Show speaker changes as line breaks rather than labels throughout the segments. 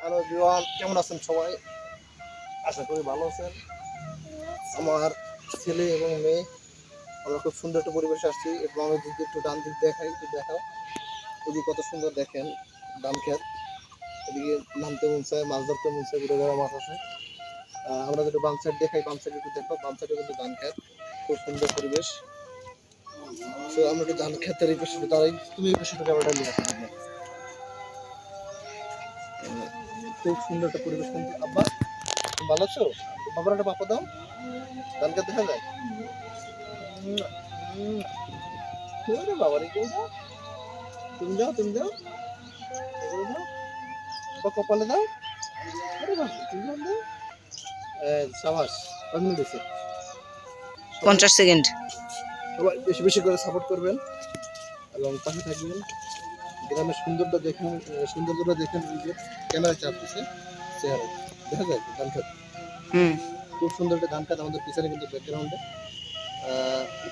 Hello বিওয়ান কেমন আছেন সবাই? আশা করি ভালো আছেন। আমার ছেলে এবং মেয়ে আমরা খুব সুন্দর একটা পরিবেশে আসছি এবং আমি যদি একটু ডান দিক দেখাই একটু দেখাও। এদিকে কত সুন্দর দেখেন ধান খেত। এদিকে নামতে মন চায় মাছ ধরতে মন চায় ঘুরে ঘুরে মাছ আছে। আমরা যদি বাম সাইড দেখাই বাম সাইড একটু দেখো বাম সাইডে কিন্তু ধান খেত। খুব সুন্দর পরিবেশ। তো আমরা একটু ধান খেতের এই পাশে দাঁড়াই। তুমি এই ক্যামেরাটা নিয়ে আসো। দেখো। আহ, খুব সুন্দর একটা পরিবেশ কিন্তু। আব্বা ভালো আছো? বাবার একটা পাপা দাও খেত দেখা যায়। বাবা রে কেউ যাও? তুমি যাও তুমি যাও। এগুলো দাও বা কপালে দাও। আরে বাবা তুমি যাও দাও সাবাস মিনিট
পঞ্চাশ সেকেন্ড।
সবাই বেশি বেশি করে সাপোর্ট করবেন এবং পাশে থাকবেন। গ্রামের সুন্দরটা দেখে সৌন্দর্যটা এই যে ক্যামেরা চাপতেছে চেহারা দেখা যায় ধান খেত
হুম।
খুব সুন্দর একটা ধান খেত আমাদের পিছনে কিন্তু ব্যাকগ্রাউন্ডে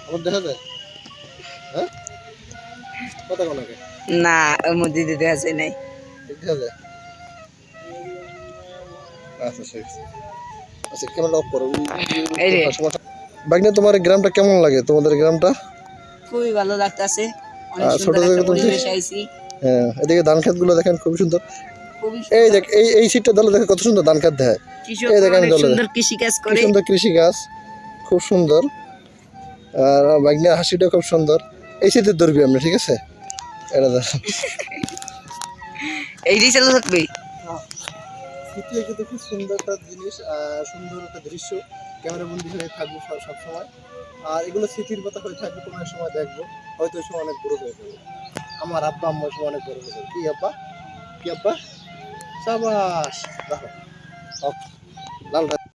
আমার দেখা যায়? হ্যাঁ? কথা কোনাকে
না ওর মধ্যে দিতে আছে নাই।
দেখা যায়? আচ্ছা ঠিক আছে আচ্ছা অফ করো। তোমার গ্রামটা কেমন লাগে? তোমাদের গ্রামটা?
খুবই ভালো লাগতেছে।
ছোট
পরিবেশ আইছি।
হ্যাঁ এদিকে ধান খেতগুলো দেখেন খুব সুন্দর। এই দেখ এই এই সিটটা দলে দেখে কত সুন্দর ধান খেত দেয়। এই দেখেন দলে।
সুন্দর কৃষি কাজ
খুব সুন্দর। আর বাগনের হাসিটা খুব সুন্দর। এই শীতের ধরবি আমরা ঠিক আছে? এটা দেখ।
এইটাই চালু থাকবে।
কিন্তু খুব সুন্দর একটা জিনিস সুন্দর একটা দৃশ্য। ক্যামেরা বন্দি হয়ে থাকব সব সবসময়। আর এগুলো স্মৃতির কথা হয়ে থাকবে, কোনো সময় দেখব। হয়তো ওই সময় অনেক বড় হয়ে যাবে। আমার আব্বা, আম্মা সময় অনেক বড় হয়ে যাবে। কি আব্বা? কি আব্বা? সাবাস। দেখো লাল